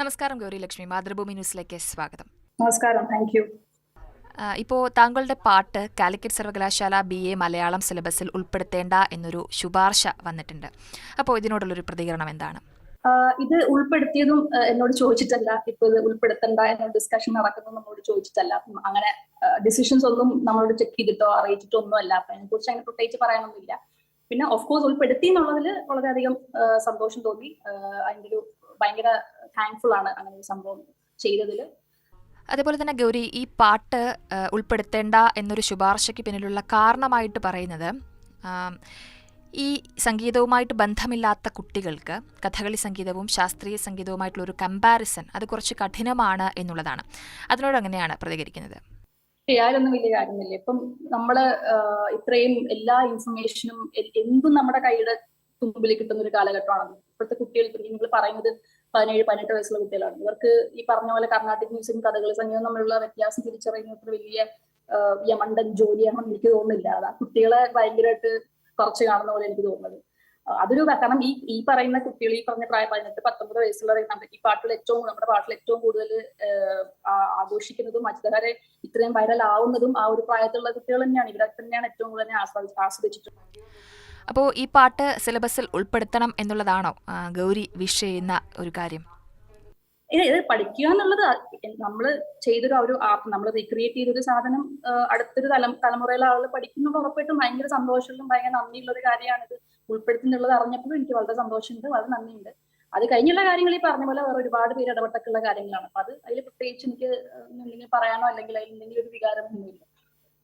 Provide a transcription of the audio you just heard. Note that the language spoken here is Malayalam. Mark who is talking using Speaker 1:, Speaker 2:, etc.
Speaker 1: നമസ്കാരം ഗൗരി ലക്ഷ്മി മാതൃഭൂമി ന്യൂസിലേക്ക് സ്വാഗതം.
Speaker 2: നമസ്കാരം. താങ്ക് യു
Speaker 1: ഇപ്പോൾ താങ്കളുടെ പാട്ട് കാലിക്കറ്റ് സർവകലാശാല ബി എ മലയാളം സിലബസിൽ ഉൾപ്പെടുത്തേണ്ട എന്നൊരു ശുപാർശ വന്നിട്ടുണ്ട്. അപ്പോൾ ഇതിനോടുള്ളൊരു പ്രതികരണം എന്താണ്?
Speaker 2: ഇത് ഉൾപ്പെടുത്തിയതും എന്നോട് ചോദിച്ചിട്ടല്ല. ഇപ്പൊ ഇത് ഉൾപ്പെടുത്തണ്ട എന്ന ഡിസ്കഷൻ നടക്കുന്നത് നമ്മളോട് ചോദിച്ചിട്ടല്ല. അങ്ങനെ ഡിസിഷൻസ് ഒന്നും നമ്മളോട് ചെക്ക് ചെയ്തിട്ടോ അറിയിച്ചിട്ടോ ഒന്നും അല്ല അപ്പൊ അതിനെ കുറിച്ച് അങ്ങനെ പ്രത്യേകിച്ച് പറയാനൊന്നുമില്ല. പിന്നെ ഓഫ് കോഴ്സ് ഉൾപ്പെടുത്തി എന്നുള്ളതിൽ വളരെയധികം സന്തോഷം തോന്നി. അതിന്റെ ഒരു ഭയങ്കര താങ്ക്ഫുൾ ആണ് അങ്ങനെ ഒരു സംഭവം ചെയ്തതിൽ
Speaker 1: അതേപോലെ തന്നെ ഗൗരി ഈ പാട്ട് ഉൾപ്പെടുത്തേണ്ട എന്നൊരു ശുപാർശയ്ക്ക് പിന്നിലുള്ള കാരണമായിട്ട് പറയുന്നത് ഈ സംഗീതവുമായിട്ട് ബന്ധമില്ലാത്ത കുട്ടികൾക്ക് കഥകളി സംഗീതവും ശാസ്ത്രീയ സംഗീതവുമായിട്ടുള്ള ഒരു കമ്പാരിസൺ അത് കുറച്ച് കഠിനമാണ് എന്നുള്ളതാണ്. അതിനോട് അങ്ങനെയാണ് പ്രതികരിക്കുന്നത്.
Speaker 2: ചെയ്യാനൊന്നും വലിയ കാര്യമില്ല. ഇപ്പം നമ്മൾ ഇത്രയും എല്ലാ ഇൻഫർമേഷനും എന്തും നമ്മുടെ കൈയുടെ തുമ്പിൽ കിട്ടുന്ന ഒരു കാലഘട്ടമാണ് ഇപ്പോഴത്തെ കുട്ടികൾ നിങ്ങൾ പറയുന്നത് പതിനേഴ് പതിനെട്ട് വയസ്സുള്ള കുട്ടികളാണ്. ഇവർക്ക് ഈ പറഞ്ഞ പോലെ കർണാട്ടിക് മ്യൂസിക്കും കഥകളി സംഗീതം തമ്മിലുള്ള വ്യത്യാസം തിരിച്ചറിയുന്ന അത്ര വലിയ യമണ്ടൻ ജോലിയാണെന്ന് എനിക്ക് തോന്നുന്നില്ല. അത് ആ കുട്ടികളെ ഭയങ്കരമായിട്ട് കുറച്ച് കാണുന്ന പോലെ എനിക്ക് തോന്നുന്നത്. അതൊരു കാരണം ഈ ഈ പറയുന്ന കുട്ടികൾ ഈ പറഞ്ഞ പ്രായം പതിനെട്ട് പത്തൊമ്പത് വയസ്സുള്ളവരെ നമ്മുടെ ഈ പാട്ടിൽ ഏറ്റവും നമ്മുടെ പാട്ടിൽ ഏറ്റവും കൂടുതൽ ആഘോഷിക്കുന്നതും മറ്റുകാരെ ഇത്രയും വൈറൽ ആവുന്നതും ആ ഒരു പ്രായത്തിലുള്ള കുട്ടികൾ തന്നെയാണ്. ഇവരെ തന്നെയാണ് ഏറ്റവും കൂടുതൽ ആസ്വദി ആസ്വദിച്ചിട്ടുള്ളത്.
Speaker 1: അപ്പോൾ ഈ പാട്ട് സിലബസിൽ ഉൾപ്പെടുത്തണം എന്നുള്ളതാണോ? ഗൗരി വിഷ് ചെയ്യുന്ന ഒരു കാര്യം.
Speaker 2: ഇത് ഇത് പഠിക്കുക എന്നുള്ളത് നമ്മൾ ചെയ്തൊരു ഒരു ആപ്പ് നമ്മൾ റീക്രിയേറ്റ് ചെയ്തൊരു സാധനം അടുത്തൊരു തല തലമുറയിലെ ആളുകൾ പഠിക്കുന്നത് ഉറപ്പായിട്ടും. ഭയങ്കര സന്തോഷമുള്ള ഭയങ്കര നന്ദിയുള്ള ഒരു കാര്യമാണ് ഇത് ഉൾപ്പെടുത്തുന്നുള്ളത് അറിഞ്ഞപ്പോഴും എനിക്ക് വളരെ സന്തോഷമുണ്ട് വളരെ നന്ദിയുണ്ട്. അത് കഴിഞ്ഞുള്ള കാര്യങ്ങൾ ഈ പറഞ്ഞ പോലെ വേറെ ഒരുപാട് പേര് ഇടപെട്ടൊക്കെയുള്ള കാര്യങ്ങളാണ്. അപ്പൊ അത് അതിൽ പ്രത്യേകിച്ച് എനിക്ക് എന്തെങ്കിലും പറയാനോ അല്ലെങ്കിൽ അതിൽ എന്തെങ്കിലും ഒരു വികാരം